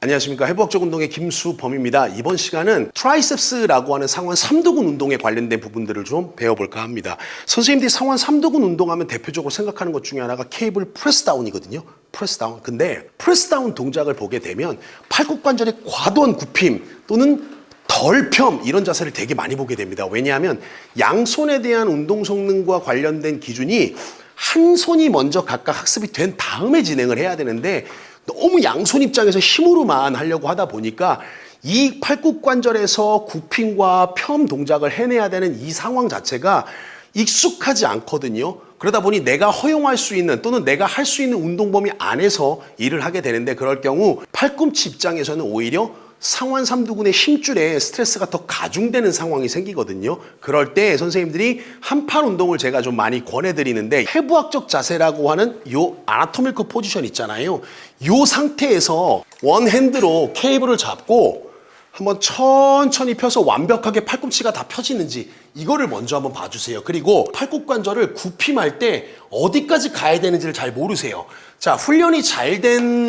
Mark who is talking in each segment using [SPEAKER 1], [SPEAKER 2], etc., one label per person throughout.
[SPEAKER 1] 안녕하십니까 해부학적 운동의 김수범입니다. 이번 시간은 트라이셉스라고 하는 상완 삼두근 운동에 관련된 부분들을 좀 배워볼까 합니다. 선생님들이 상완 삼두근 운동하면 대표적으로 생각하는 것 중에 하나가 케이블 프레스다운이거든요. 프레스다운. 근데 프레스다운 동작을 보게 되면 팔굽관절의 과도한 굽힘 또는 덜평 이런 자세를 되게 많이 보게 됩니다. 왜냐하면 양손에 대한 운동 성능과 관련된 기준이 한 손이 먼저 각각 학습이 된 다음에 진행을 해야 되는데 너무 양손 입장에서 힘으로만 하려고 하다 보니까 이 팔굽관절에서 굽힘과 펴 동작을 해내야 되는 이 상황 자체가 익숙하지 않거든요. 그러다 보니 내가 허용할 수 있는 또는 내가 할 수 있는 운동 범위 안에서 일을 하게 되는데 그럴 경우 팔꿈치 입장에서는 오히려 상완 삼두근의 힘줄에 스트레스가 더 가중되는 상황이 생기거든요. 그럴 때 선생님들이 한팔 운동을 제가 좀 많이 권해드리는데 해부학적 자세라고 하는 요 아나토밀크 포지션 있잖아요. 요 상태에서 원 핸드로 케이블을 잡고 한번 천천히 펴서 완벽하게 팔꿈치가 다 펴지는지 이거를 먼저 한번 봐주세요. 그리고 팔굽관절을 굽힘할 때 어디까지 가야 되는지를 잘 모르세요. 자, 훈련이 잘된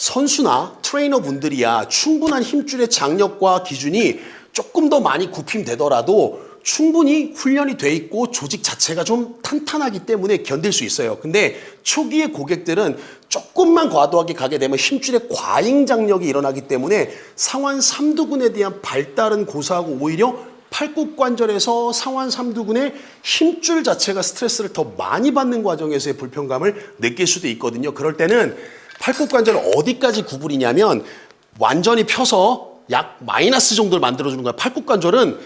[SPEAKER 1] 선수나 트레이너 분들이야 충분한 힘줄의 장력과 기준이 조금 더 많이 굽힘되더라도 충분히 훈련이 돼 있고 조직 자체가 좀 탄탄하기 때문에 견딜 수 있어요. 근데 초기의 고객들은 조금만 과도하게 가게 되면 힘줄의 과잉 장력이 일어나기 때문에 상완 삼두근에 대한 발달은 고사하고 오히려 팔굽 관절에서 상완 삼두근의 힘줄 자체가 스트레스를 더 많이 받는 과정에서의 불편감을 느낄 수도 있거든요. 그럴 때는 팔굽 관절을 어디까지 구부리냐면 완전히 펴서 약 마이너스 정도를 만들어주는 거야. 팔굽 관절은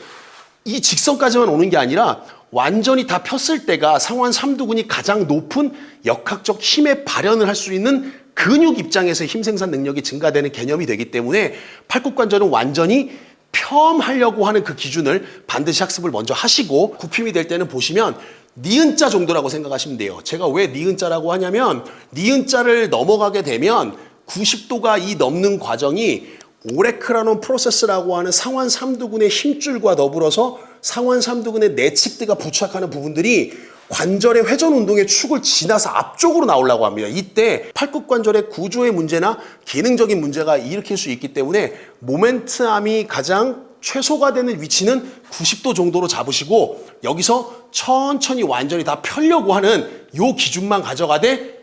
[SPEAKER 1] 이 직선까지만 오는 게 아니라 완전히 다 폈을 때가 상완 삼두근이 가장 높은 역학적 힘의 발현을 할 수 있는 근육 입장에서 힘 생산 능력이 증가되는 개념이 되기 때문에 팔굽 관절은 완전히 폄하려고 하는 그 기준을 반드시 학습을 먼저 하시고 굽힘이 될 때는 보시면 니은자 정도라고 생각하시면 돼요. 제가 왜 니은자라고 하냐면 니은자를 넘어가게 되면 90도가 이 넘는 과정이 오레크라논 프로세스라고 하는 상완 삼두근의 힘줄과 더불어서 상완 삼두근의 내측대가 부착하는 부분들이 관절의 회전 운동의 축을 지나서 앞쪽으로 나오려고 합니다. 이때 팔굽 관절의 구조의 문제나 기능적인 문제가 일으킬 수 있기 때문에 모멘트암이 가장 최소가 되는 위치는 90도 정도로 잡으시고 여기서 천천히 완전히 다 펴려고 하는 요 기준만 가져가되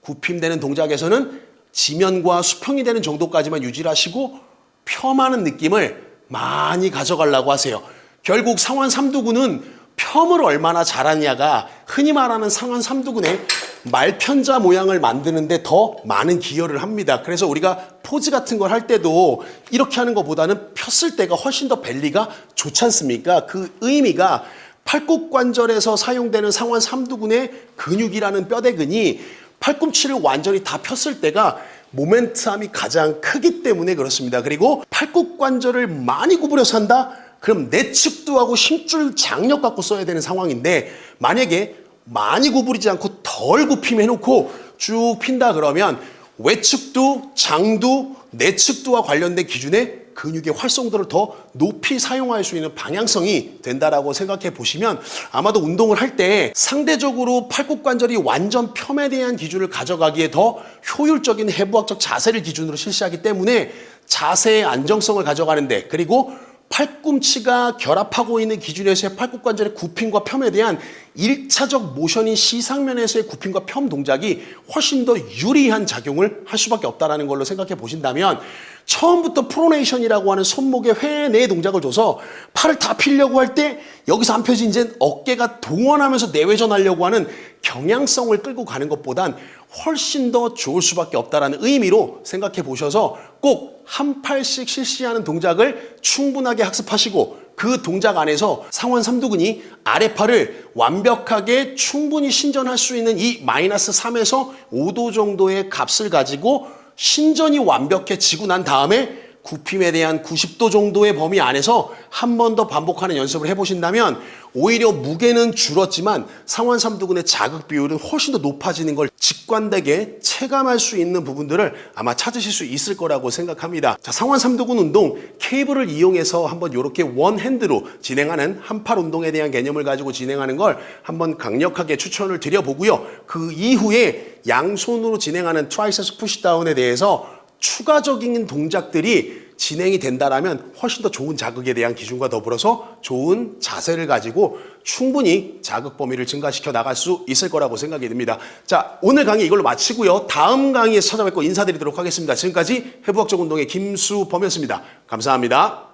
[SPEAKER 1] 굽힘되는 동작에서는 지면과 수평이 되는 정도까지만 유지를 하시고 펴하는 느낌을 많이 가져가려고 하세요. 결국 상완 삼두근은 펌을 얼마나 잘하냐가 흔히 말하는 상완 삼두근의 말편자 모양을 만드는데 더 많은 기여를 합니다. 그래서 우리가 포즈 같은 걸 할 때도 이렇게 하는 것보다는 폈을 때가 훨씬 더 밸리가 좋지 않습니까? 그 의미가 팔굽관절에서 사용되는 상완 삼두근의 근육이라는 뼈대근이 팔꿈치를 완전히 다 폈을 때가 모멘트함이 가장 크기 때문에 그렇습니다. 그리고 팔굽관절을 많이 구부려서 한다? 그럼 내측도 하고 힘줄 장력 갖고 써야 되는 상황인데 만약에 많이 구부리지 않고 덜 굽힘 해놓고 쭉 핀다 그러면 외측도 장도 내측도와 관련된 기준의 근육의 활성도를 더 높이 사용할 수 있는 방향성이 된다라고 생각해 보시면 아마도 운동을 할 때 상대적으로 팔굽관절이 완전 폄에 대한 기준을 가져가기에 더 효율적인 해부학적 자세를 기준으로 실시하기 때문에 자세의 안정성을 가져가는데 그리고 팔꿈치가 결합하고 있는 기준에서의 팔굽관절의 굽힘과 펌에 대한 일차적 모션인 시상면에서의 굽힘과 펌 동작이 훨씬 더 유리한 작용을 할 수밖에 없다는 걸로 생각해 보신다면 처음부터 프로네이션이라고 하는 손목의 회내 동작을 줘서 팔을 다 피려고 할 때 여기서 안 펴진 이제 어깨가 동원하면서 내외전하려고 하는 경향성을 끌고 가는 것보단 훨씬 더 좋을 수밖에 없다라는 의미로 생각해 보셔서 꼭 한 팔씩 실시하는 동작을 충분하게 학습하시고 그 동작 안에서 상완 삼두근이 아래팔을 완벽하게 충분히 신전할 수 있는 이 마이너스 3에서 5도 정도의 값을 가지고 신전이 완벽해지고 난 다음에 굽힘에 대한 90도 정도의 범위 안에서 한 번 더 반복하는 연습을 해보신다면 오히려 무게는 줄었지만 상완 삼두근의 자극 비율은 훨씬 더 높아지는 걸 직관되게 체감할 수 있는 부분들을 아마 찾으실 수 있을 거라고 생각합니다. 자, 상완 삼두근 운동 케이블을 이용해서 한번 이렇게 원 핸드로 진행하는 한팔 운동에 대한 개념을 가지고 진행하는 걸 한번 강력하게 추천을 드려보고요. 그 이후에 양손으로 진행하는 트라이세스 푸시다운에 대해서 추가적인 동작들이 진행이 된다라면 훨씬 더 좋은 자극에 대한 기준과 더불어서 좋은 자세를 가지고 충분히 자극 범위를 증가시켜 나갈 수 있을 거라고 생각이 듭니다. 자, 오늘 강의 이걸로 마치고요. 다음 강의에서 찾아뵙고 인사드리도록 하겠습니다. 지금까지 해부학적 운동의 김수범이었습니다. 감사합니다.